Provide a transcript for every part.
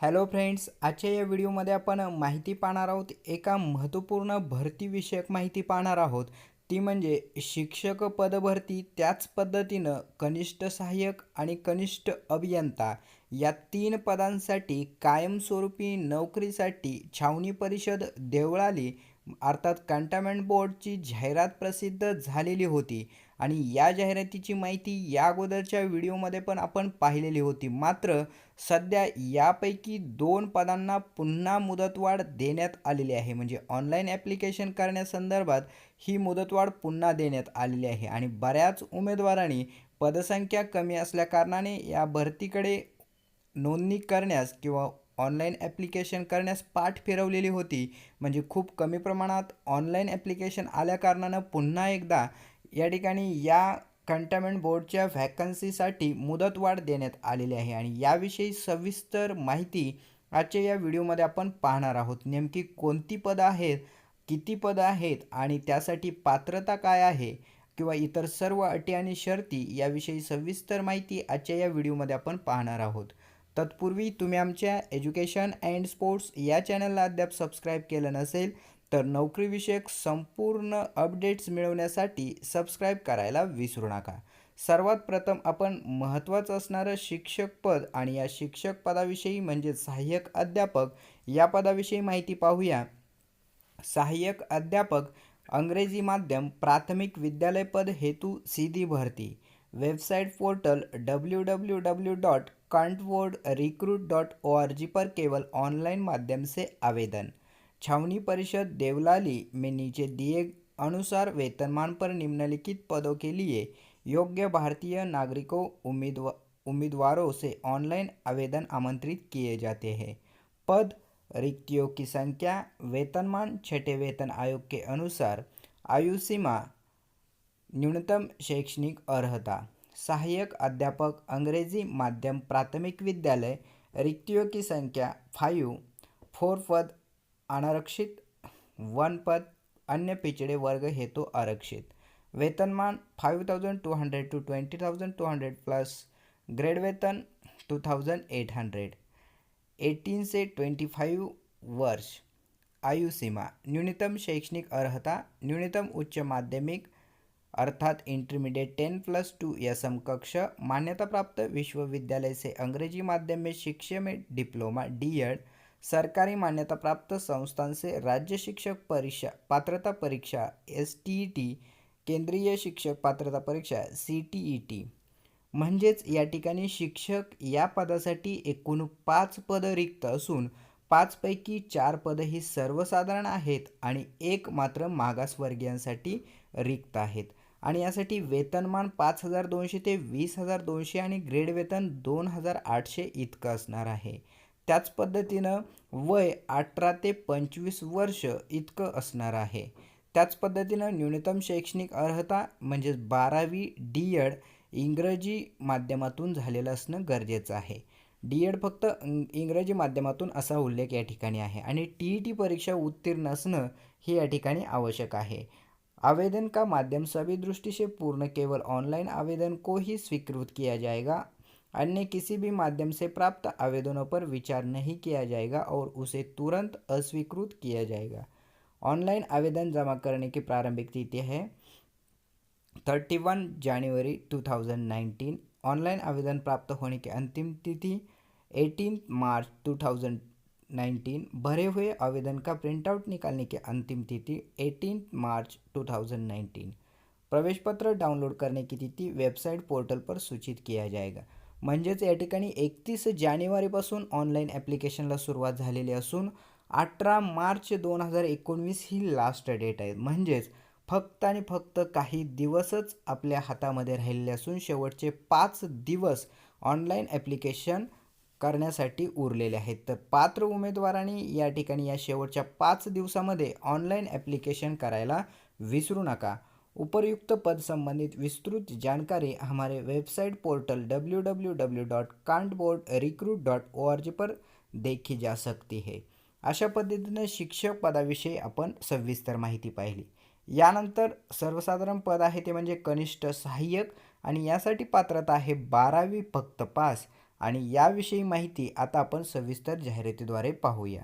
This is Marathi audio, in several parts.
हॅलो फ्रेंड्स आजच्या या व्हिडिओमध्ये आपण माहिती पाहणार आहोत एका महत्त्वपूर्ण भरतीविषयक माहिती पाहणार आहोत. ती म्हणजे शिक्षक पदभरती त्याच पद्धतीनं कनिष्ठ सहाय्यक आणि कनिष्ठ अभियंता या तीन पदांसाठी कायमस्वरूपी नोकरीसाठी छावणी परिषद देवळाली अर्थात कंटामेंट बोर्डची जाहिरात प्रसिद्ध झालेली होती. आणि या जाहिरातीची माहिती या अगोदरच्या व्हिडिओमध्ये पण आपण पाहिलेली होती. मात्र सध्या यापैकी दोन पदांना पुन्हा मुदतवाढ देण्यात आलेली आहे. म्हणजे ऑनलाईन ॲप्लिकेशन करण्यासंदर्भात ही मुदतवाढ पुन्हा देण्यात आलेली आहे. आणि बऱ्याच उमेदवारांनी पदसंख्या कमी असल्याकारणाने या भरतीकडे नोंदणी करण्यास किंवा ऑनलाईन ॲप्लिकेशन करण्यास पाठ फिरवलेली होती. म्हणजे खूप कमी प्रमाणात ऑनलाईन ॲप्लिकेशन आल्याकारणानं पुन्हा एकदा या ठिकाणी या कंटामेंट बोर्डच्या व्हॅकन्सीसाठी मुदतवाढ देण्यात आलेली आहे. आणि याविषयी सविस्तर माहिती आजच्या या व्हिडिओमध्ये आपण पाहणार आहोत. नेमकी कोणती पदं आहेत किती पदं आहेत आणि त्यासाठी पात्रता काय आहे किंवा इतर सर्व अटी आणि शर्ती याविषयी सविस्तर माहिती आजच्या या व्हिडिओमध्ये आपण पाहणार आहोत. तत्पूर्वी तुम्ही आमच्या एज्युकेशन अँड स्पोर्ट्स या चॅनलला अद्याप सबस्क्राईब केलं नसेल तर नोकरीविषयक संपूर्ण अपडेट्स मिळवण्यासाठी सबस्क्राईब करायला विसरू नका. सर्वात प्रथम आपण महत्त्वाचं असणारं शिक्षक पद आणि या शिक्षक पदाविषयी म्हणजे सहाय्यक अध्यापक या पदाविषयी माहिती पाहूया. सहाय्यक अध्यापक अंग्रेजी माध्यम प्राथमिक विद्यालय पद हेतू सीधी भरती. Website portal W W W dot cantt board recruit dot O R G पर केवल ऑनलाइन माध्यम से आवेदन। छावनी परिषद देवलाली में नीचे दिए अनुसार वेतनमान पर निम्नलिखित पदों के लिए योग्य भारतीय नागरिकों, उम्मीदवा, उम्मीदवारों से ऑनलाइन आवेदन आमंत्रित किए जाते हैं। पद, रिक्तियों की संख्या, वेतनमान, छठे वेतन आयोग के अनुसार आयु सीमा, न्यूनतम शैक्षणिक अर्हता। सहायक अध्यापक अंग्रेजी माध्यम प्राथमिक विद्यालय रिक्तियों की संख्या फाइव फोर पद अनारक्षित वन पद अन्य पिछड़े वर्ग हेतु आरक्षित. वेतनमान five thousand two hundred two twenty thousand two hundred plus grade वेतन two thousand eight hundred. Eighteen से ट्वेंटी फाइव वर्ष आयु सीमा न्यूनतम शैक्षणिक अर्हता न्यूनतम उच्च माध्यमिक अर्थात इंटरमिडिएट टेन प्लस टू या समकक्ष मान्यताप्राप्त विश्वविद्यालय से अंग्रेजी माध्यम में शिक्षा में डिप्लोमा डी सरकारी मान्यताप्राप्त संस्थान से राज्य शिक्षक परीक्षा पात्रता परीक्षा एस टी ई टी केंद्रीय शिक्षक पात्रता परीक्षा सी टी ई टी म्हणजेच या ठिकाणी शिक्षक या पदासाठी एकूण पाच पदं रिक्त असून पाचपैकी चार पदं ही सर्वसाधारण आहेत आणि एक मात्र मागासवर्गीयांसाठी रिक्त आहेत. आणि यासाठी वेतनमान पाच हजार दोनशे ते वीस हजार दोनशे आणि ग्रेड वेतन दोन हजार आठशे इतकं असणार आहे. त्याच पद्धतीनं वय अठरा ते पंचवीस वर्ष इतकं असणार आहे. त्याच पद्धतीनं न्यूनतम शैक्षणिक अर्हता म्हणजेच बारावी डी एड इंग्रजी माध्यमातून झालेलं असणं गरजेचं आहे. डी एड फक्त इंग्रजी माध्यमातून असा उल्लेख या ठिकाणी आहे आणि टी ई टी परीक्षा उत्तीर्ण असणं हे या ठिकाणी आवश्यक आहे. आवेदन का माध्यम सभी दृष्टि से पूर्ण, केवल ऑनलाइन आवेदन को ही स्वीकृत किया जाएगा। अन्य किसी भी माध्यम से प्राप्त आवेदनों पर विचार नहीं किया जाएगा और उसे तुरंत अस्वीकृत किया जाएगा। ऑनलाइन आवेदन जमा करने की प्रारंभिक तिथि है थर्टी वन जनवरी 2019 ऑनलाइन आवेदन प्राप्त होने की अंतिम तिथि एटीन मार्च 2019 भरे हुए आवेदन का प्रिंटआउट निकालने की अंतिम तिथि एटीन मार्च 2019 प्रवेश पत्र डाउनलोड करने की तिथि वेबसाईट पोर्टल पर सूचित किया जाएगा। म्हणजेच या ठिकाणी एकतीस जानेवारीपासून ऑनलाईन ॲप्लिकेशनला सुरुवात झालेली असून अठरा मार्च दोन हजार एकोणवीस ही लास्ट डेट आहे. म्हणजेच फक्त आणि फक्त काही दिवसच आपल्या हातामध्ये राहिलेले असून शेवटचे पाच दिवस ऑनलाईन ॲप्लिकेशन करण्यासाठी उरलेले आहेत. तर पात्र उमेदवारांनी या ठिकाणी या शेवटच्या पाच दिवसामध्ये ऑनलाईन ॲप्लिकेशन करायला विसरू नका. उपर्युक्त पद संबंधित विस्तृत जानकारी हमारे website portal W W W dot cantt board recruit dot O R G पर देखी जा सकती है. अशा पद्धतीनं शिक्षक पदाविषयी आपण सविस्तर माहिती पाहिली. यानंतर सर्वसाधारण पद आहे ते म्हणजे कनिष्ठ सहाय्यक आणि यासाठी पात्रता आहे बारावी फक्त पास. आणि याविषयी माहिती आता आपण सविस्तर जाहिरातीद्वारे पाहूया.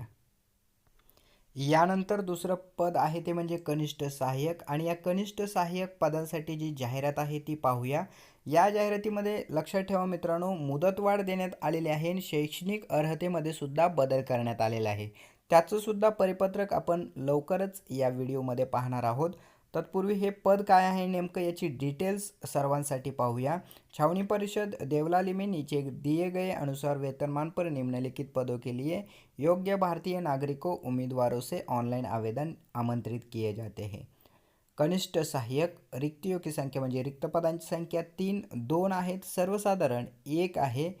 यानंतर दुसरं पद आहे ते म्हणजे कनिष्ठ सहाय्यक आणि या कनिष्ठ सहाय्यक पदांसाठी जी जाहिरात आहे ती पाहूया. या जाहिरातीमध्ये लक्षात ठेवा मित्रांनो मुदतवाढ देण्यात आलेली आहे आणि शैक्षणिक अर्हतेमध्ये सुद्धा बदल करण्यात आलेला आहे. त्याचंसुद्धा परिपत्रक आपण लवकरच या व्हिडिओमध्ये पाहणार आहोत. तत्पूर्वी हे पद काय आहे नेमकं याची डिटेल्स सर्वांसाठी पाहूया. छावनी परिषद देवलाली में नीचे दिए गए अनुसार वेतनमान पर निम्नलिखित पदों के लिए योग्य भारतीय नागरिकों उम्मीदवारों से ऑनलाइन आवेदन आमंत्रित किए जाते हैं। कनिष्ठ सहाय्यक रिक्तियों की संख्या म्हणजे रिक्त पदांची संख्या तीन दोन आहेत. सर्वसाधारण एक आहे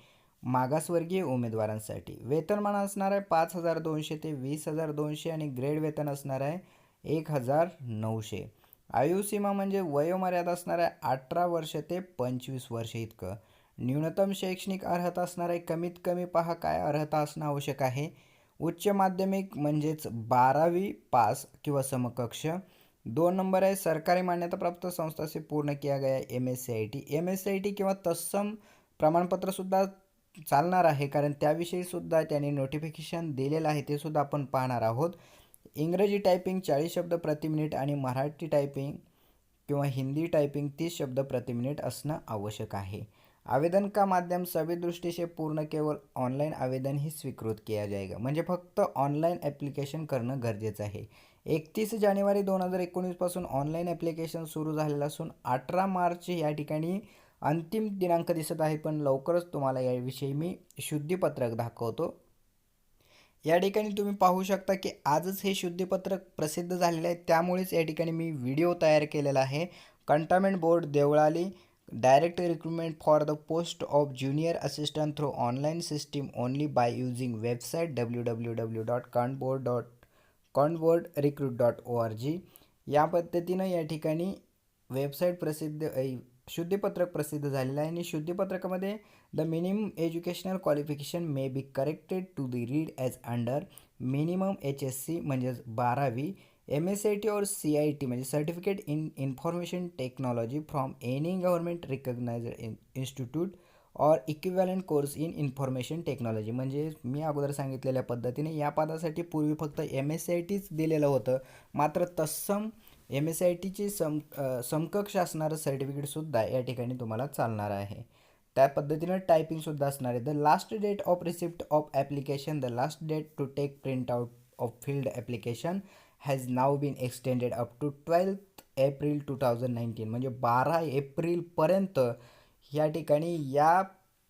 मागासवर्गीय उमेदवारांसाठी. वेतनमान असणार आहे पाच हजार दोनशे ते वीस हजार दोनशे आणि ग्रेड वेतन असणार आहे एक हजार नऊशे आयुसीमा म्हणजे वयोमर्यादा असणाऱ्या अठरा वर्ष ते पंचवीस वर्ष इतकं. न्यूनतम शैक्षणिक अर्हता असणार आहे कमीत कमी पहा काय अर्हता असणं आवश्यक आहे. उच्च माध्यमिक म्हणजेच बारावी पास किंवा समकक्ष. दोन नंबर आहे सरकारी मान्यताप्राप्त संस्था से पूर्ण किया गया M S C I T M S C I T किंवा तत्सम प्रमाणपत्रसुद्धा चालणार आहे कारण त्याविषयीसुद्धा त्यांनी नोटिफिकेशन दिलेलं आहे ते सुद्धा आपण पाहणार आहोत. इंग्रजी टायपिंग चाळीस शब्द प्रति मिनिट आणि मराठी टायपिंग किंवा हिंदी टायपिंग तीस शब्द प्रति मिनिट असणं आवश्यक आहे. आवेदन का माध्यम सभी दृष्टि से पूर्ण केवळ ऑनलाईन आवेदन ही स्वीकृत किया जाएगा म्हणजे फक्त ऑनलाईन ॲप्लिकेशन करणं गरजेचं आहे. एकतीस जानेवारी दोन हजार एकोणीसपासून ऑनलाईन ॲप्लिकेशन सुरू झालेलं असून अठरा मार्च या ठिकाणी अंतिम दिनांक दिसत आहे. पण लवकरच तुम्हाला याविषयी मी शुद्धीपत्रक दाखवतो. या ठिकाणी तुम्ही पाहू शकता की आजच हे शुद्धीपत्रक प्रसिद्ध झालेलं आहे. त्यामुळेच या ठिकाणी मी व्हिडिओ तयार केलेला आहे. Cantonment board Deolali. Direct recruitment for the post of junior assistant through online system only by using website W W W dot cantt board dot cantt board recruit dot O R G या पद्धतीनं या ठिकाणी वेबसाईट प्रसिद्ध शुद्धीपत्रक प्रसिद्ध झालेलं आहे. आणि शुद्धीपत्रकामध्ये the minimum educational qualification may be corrected to the read as under minimum H S C म्हणजेच बारावी एम एस आय टी और सी आय टी म्हणजे certificate in information technology from any government recognise institute और equivalent course in information technology म्हणजे मी अगोदर सांगितलेल्या पद्धतीने या पदासाठी पूर्वी फक्त एम एस सी आय टीच दिलेलं होतं. मात्र तत्सम एम एस आय टीची सम समकक्ष असणारं सर्टिफिकेटसुद्धा या ठिकाणी तुम्हाला चालणार आहे. त्या पद्धतीनं टायपिंगसुद्धा असणार आहे. The last date of receipt of application the last date to take print out of field application has now been extended up to twelfth April two thousand nineteen म्हणजे बारा एप्रिलपर्यंत या ठिकाणी या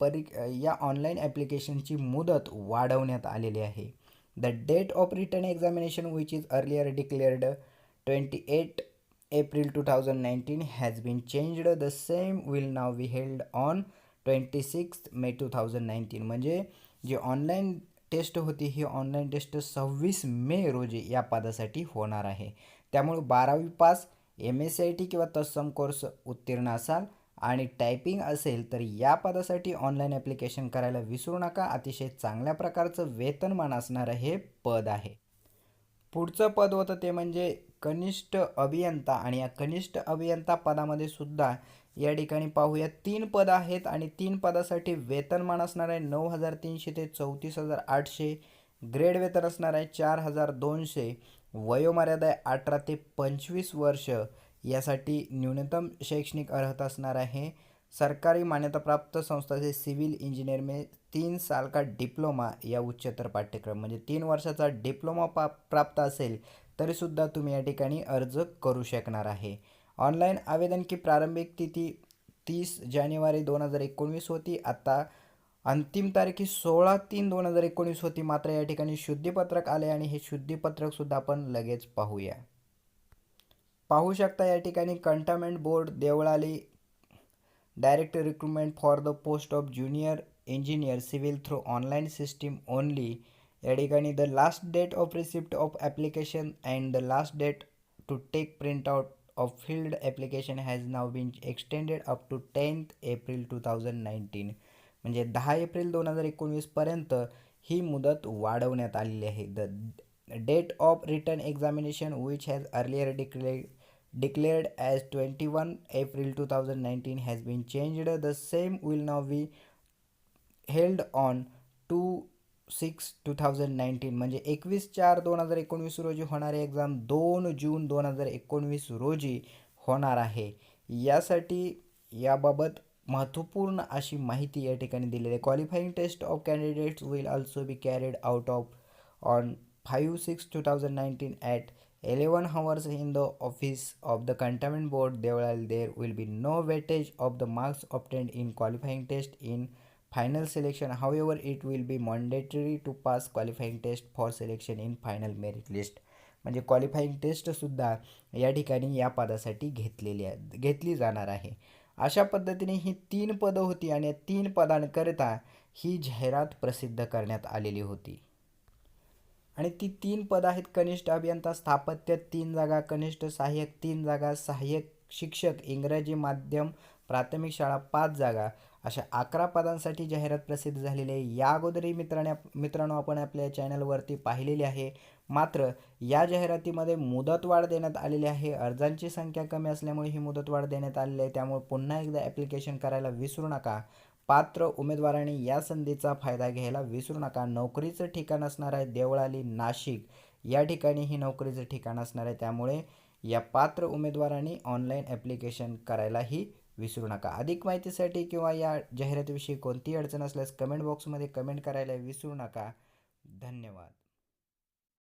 परी या ऑनलाईन ॲप्लिकेशनची मुदत वाढवण्यात आलेली आहे. The date of written examination which is earlier declared twenty eight April two thousand nineteen has been changed the same will now be held on twenty six May two thousand nineteen. म्हणजे जी ऑनलाईन टेस्ट होती ही ऑनलाईन टेस्ट सव्वीस मे रोजी या पदासाठी होणार आहे. त्यामुळे बारावी pass M S C I T किंवा तत्सम कोर्स उत्तीर्ण असाल आणि टायपिंग असेल तर या पदासाठी ऑनलाईन ॲप्लिकेशन करायला विसरू नका. अतिशय चांगल्या प्रकारचं वेतनमान असणारं हे पद आहे. पुढचं पद होतं ते म्हणजे कनिष्ठ अभियंता. आणि या कनिष्ठ अभियंता पदामध्ये सुद्धा या ठिकाणी पाहूया. तीन पद आहेत आणि तीन पदासाठी वेतनमान असणार आहे नऊ हजार तीनशे ते चौतीस हजार आठशे. ग्रेड वेतन असणार आहे चार हजार दोनशे. वयोमर्यादा आहे अठरा ते पंचवीस वर्ष. यासाठी न्यूनतम शैक्षणिक अर्हता असणार आहे. सरकारी मान्यताप्राप्त संस्था से सिविल इंजिनियर में तीन साल का डिप्लोमा या उच्चतर पाठ्यक्रम. म्हणजे तीन वर्षाचा डिप्लोमा पा प्राप्त असेल तरीसुद्धा तुम्ही या ठिकाणी अर्ज करू शकणार आहे. ऑनलाईन आवेदन की प्रारंभिक तिथी तीस जानेवारी दोन हजार एकोणवीस होती. आता अंतिम तारीख सोळा तीन दोन हजार एकोणीस होती. मात्र या ठिकाणी शुद्धीपत्रक आले आणि हे शुद्धीपत्रकसुद्धा आपण लगेच पाहूया. पाहू शकता या ठिकाणी cantonment board Deolali direct recruitment for the post of junior engineer civil through online system only. या ठिकाणी the last date of receipt of application and the last date to take print out of field application has now been extended up to tenth April two thousand म्हणजे दहा एप्रिल दोन हजार एकोणवीसपर्यंत ही मुदत वाढवण्यात आलेली आहे the date of written examination which has earlier declare declared as 21 April 2019 has been changed. The same will now be held on two six two thousand nineteen म्हणजे एकवीस चार दोन हजार एकोणवीस रोजी होणारी एक्झाम दोन जून दोन हजार एकोणवीस रोजी होणार आहे. यासाठी याबाबत महत्त्वपूर्ण अशी माहिती या ठिकाणी दिलेली आहे. Qualifying test of candidates will also be carried out of on five six two thousand nineteen at eleven hours in the office of the cantonment board Deolali there will be no weightage of the marks obtained in qualifying test in final selection however it will be mandatory to pass qualifying test for selection in final merit list म्हणजे क्वालिफाईंग टेस्टसुद्धा या ठिकाणी या पदासाठी घेतलेली आहे घेतली जाणार आहे. अशा पद्धतीने ही तीन पदं होती आणि या तीन पदांकरिता ही जाहिरात प्रसिद्ध करण्यात आलेली होती. आणि ती तीन पदं आहेत कनिष्ठ अभियंता स्थापत्य तीन जागा कनिष्ठ सहाय्यक तीन जागा सहाय्यक शिक्षक इंग्रजी माध्यम प्राथमिक शाळा पाच जागा अशा अकरा पदांसाठी जाहिरात प्रसिद्ध झालेली आहे. या अगोदरही मित्रांनो मित्रांनो आपण आपल्या चॅनलवरती पाहिलेली आहे. मात्र या जाहिरातीमध्ये मुदतवाढ देण्यात आलेली आहे. अर्जांची संख्या कमी असल्यामुळे ही मुदतवाढ देण्यात आलेली आहे. त्यामुळे पुन्हा एकदा ॲप्लिकेशन करायला विसरू नका. पात्र उमेदवारांनी या संधीचा फायदा घ्यायला विसरू नका. नोकरीचं ठिकाण असणार आहे देवळाली नाशिक. या ठिकाणी ही नोकरीचं ठिकाण असणार आहे. त्यामुळे या पात्र उमेदवारांनी ऑनलाईन ॲप्लिकेशन करायलाही विसरू नका. अधिक माहितीसाठी किंवा या जाहिरातीविषयी कोणतीही अडचण असल्यास कमेंट बॉक्समध्ये कमेंट करायला विसरू नका. धन्यवाद.